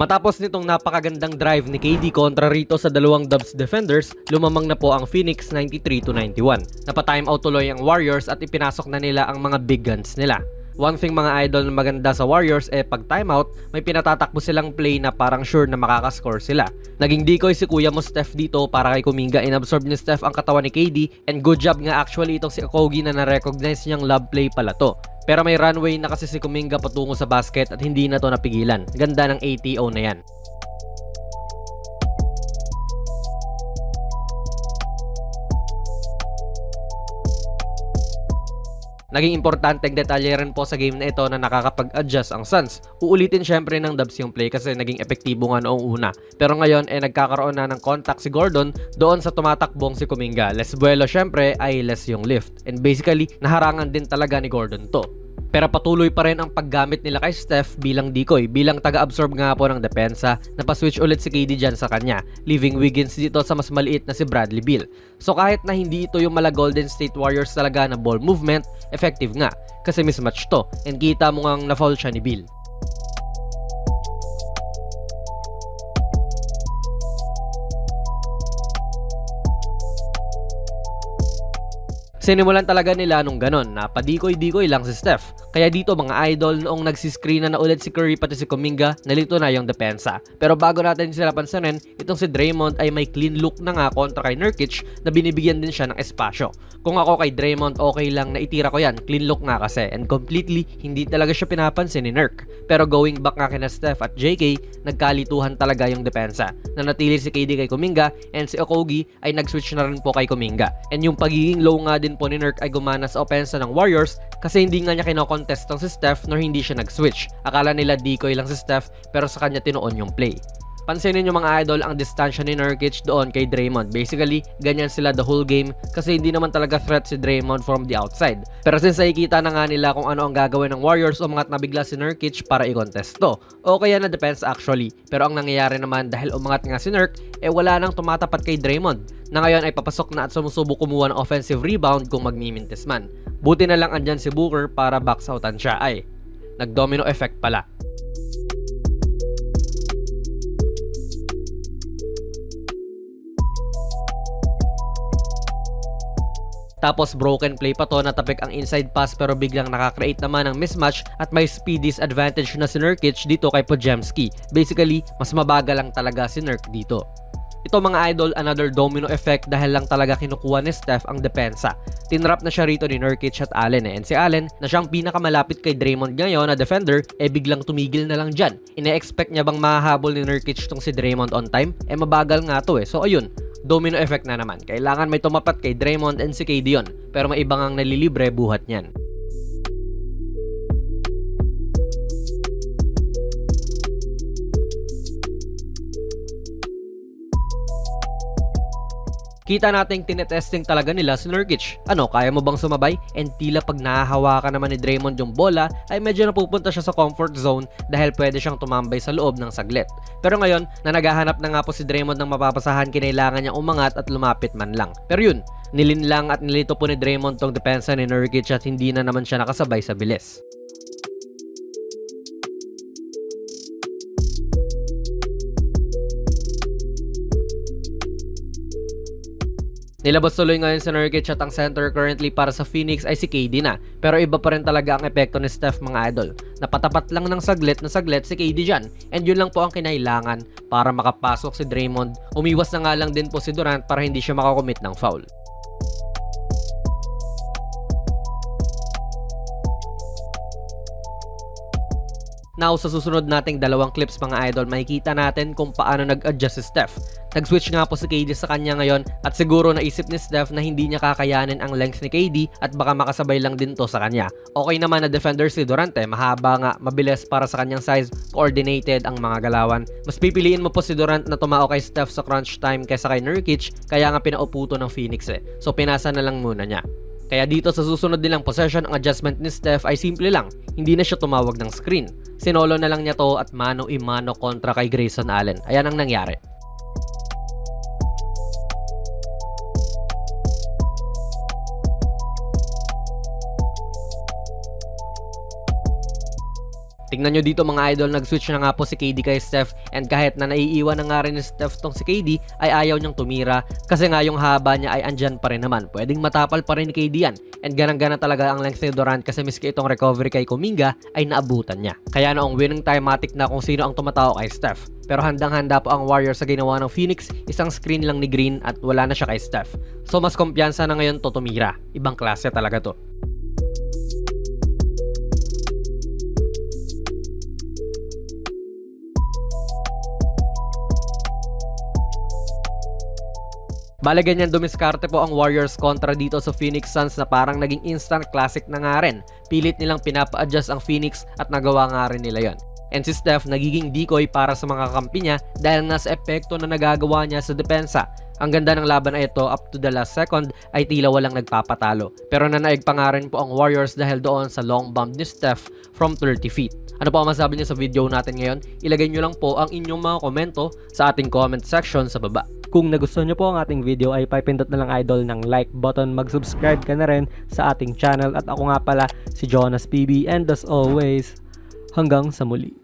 Matapos nitong napakagandang drive ni KD kontra rito sa dalawang Dubs defenders, lumamang na po ang Phoenix 93 to 91. Napa-time out tuloy ang Warriors at ipinasok na nila ang mga big guns nila. One thing mga idol na maganda sa Warriors eh pag timeout, may pinatatakbo silang play na parang sure na makakascore sila. Naging decoy si kuya mo Steph dito para kay Kuminga inabsorb ni Steph ang katawan ni KD and good job nga actually itong si Okogi na na-recognize niyang love play pala to. Pero may runway na kasi si Kuminga patungo sa basket at hindi na to napigilan. Ganda ng ATO na yan. Naging importanteng detalye rin po sa game na ito na nakakapag-adjust ang Suns. Uulitin syempre ng Dubs yung play kasi naging epektibo nga noong una. Pero ngayon ay eh, nagkakaroon na ng contact si Gordon doon sa tumatakbong si Kuminga. Less buwelo syempre ay less yung lift. And basically, naharangan din talaga ni Gordon to. Pero patuloy pa rin ang paggamit nila kay Steph bilang decoy, bilang taga-absorb nga po ng depensa, napaswitch ulit si KD dyan sa kanya, leaving Wiggins dito sa mas maliit na si Bradley Beal. So kahit na hindi ito yung mala Golden State Warriors talaga na ball movement, effective nga, kasi mismatch to, and kita mo ngang na-foul siya ni Beal. Sinimulan talaga nila nung ganon na padikoy-dikoy lang si Steph. Kaya dito mga idol noong nagsiscreen na na ulit si Curry pati si Kuminga, nalito na yung depensa. Pero bago natin sila pansinin, itong si Draymond ay may clean look na nga kontra kay Nurkic na binibigyan din siya ng espasyo. Kung ako kay Draymond, okay lang na itira ko yan, clean look nga kasi. And completely, hindi talaga siya pinapansin ni Nurk. Pero going back nga kina Steph at JK, nagkalituhan talaga yung depensa. Nanatili si KD kay Kuminga and si Okogi ay nag-switch na rin po kay Kuminga. And yung pagiging low nga din po ni Nurk ay gumana sa opensa ng Warriors kasi hindi nga niya kinokontest ang si Steph nor hindi siya nag-switch. Akala nila decoy lang si Steph pero sa kanya tinuon yung play. Pansinin nyo mga idol ang distansya ni Nurkic doon kay Draymond. Basically, ganyan sila the whole game kasi hindi naman talaga threat si Draymond from the outside. Pero since nakikita na nga nila kung ano ang gagawin ng Warriors, umangat na bigla si Nurkic para i-contest to. O kaya na depends actually. Pero ang nangyayari naman dahil umangat nga si Nurk, eh wala nang tumatapat kay Draymond na ngayon ay papasok na at sumusubok kumuha ng offensive rebound kung magmimintis man. Buti na lang andyan si Booker para box outan siya ay. Nag-domino effect pala. Tapos broken play pa to natapik ang inside pass pero biglang nakakreate naman ng mismatch at may speed disadvantage na si Nurkic dito kay Pojemski. Basically, mas mabagal lang talaga si Nurk dito. Ito mga idol, another domino effect dahil lang talaga kinukuha ni Steph ang depensa. Tinrap na siya rito ni Nurkic at Allen eh. And si Allen, na siyang pinakamalapit kay Draymond ngayon na defender, eh biglang tumigil na lang dyan. Ine-expect niya bang mahahabol ni Nurkic tong si Draymond on time? Eh mabagal nga to eh. So ayun, domino effect na naman. Kailangan may tumapat kay Draymond and si KD yun. Pero may ibang ang nalilibre buhat niyan. Kita nating tinetesting talaga nila si Nurkic. Ano, kaya mo bang sumabay? And tila pag nahahawakan naman ni Draymond yung bola, ay medyo napupunta siya sa comfort zone dahil pwede siyang tumambay sa loob ng saglit. Pero ngayon, na naghahanap na nga po si Draymond ng mapapasahan, kinailangan niya umangat at lumapit man lang. Pero yun, nilinlang at nilito po ni Draymond tong depensa ni Nurkic at hindi na naman siya nakasabay sa bilis. Nilabas tuloy ngayon sa Nurkic at ang center currently para sa Phoenix ay si KD na. Pero iba pa rin talaga ang epekto ni Steph mga idol. Napatapat lang ng saglit na saglit si KD dyan. And yun lang po ang kinailangan para makapasok si Draymond. Umiwas na nga lang din po si Durant para hindi siya makakomit ng foul. Now, sa susunod nating dalawang clips mga idol, makikita natin kung paano nag-adjust si Steph. Nag-switch nga po si KD sa kanya ngayon at siguro naisip ni Steph na hindi niya kakayanin ang length ni KD at baka makasabay lang din to sa kanya. Okay naman na defender si Durante, mahaba nga, mabilis para sa kanyang size, coordinated ang mga galawan. Mas pipiliin mo po si Durant na tumao kay Steph sa crunch time kaysa kay Nurkic, kaya nga pinaupo to ng Phoenix eh. So pinasa na lang muna niya. Kaya dito sa susunod nilang possession, ang adjustment ni Steph ay simple lang. Hindi na siya tumawag ng screen. Sinolo na lang niya to at mano-imano kontra kay Grayson Allen. Ayan ang nangyari. Tingnan nyo dito mga idol, nag-switch na nga po si KD kay Steph and kahit na naiiwan na nga rin ni Steph tong si KD ay ayaw niyang tumira kasi nga yung haba niya ay andyan pa rin naman. Pwedeng matapal pa rin ni KD yan and ganang-gana talaga ang length ni Durant kasi miski itong recovery kay Kuminga ay naabutan niya. Kaya noong winning timatic na kung sino ang tumatao kay Steph. Pero handang-handa po ang Warriors sa ginawa ng Phoenix, isang screen lang ni Green at wala na siya kay Steph. So mas kumpiyansa na ngayon to tumira. Ibang klase talaga to. Bale ganyan dumiskarte po ang Warriors kontra dito sa Phoenix Suns na parang naging instant classic na nga rin. Pilit nilang pinapa-adjust ang Phoenix at nagawa nga rin nila yon. And si Steph nagiging decoy para sa mga kampi niya dahil nga sa epekto na nagagawa niya sa depensa. Ang ganda ng laban na ito up to the last second ay tila walang nagpapatalo. Pero nanaig pa nga rin po ang Warriors dahil doon sa long bomb ni Steph from 30 feet. Ano po ang masabi niyo sa video natin ngayon? Ilagay niyo lang po ang inyong mga komento sa ating comment section sa baba. Kung nagustuhan nyo po ang ating video ay papindot na lang idol ng like button, mag-subscribe ka na rin sa ating channel. At ako nga pala si Jonas PB and as always, hanggang sa muli.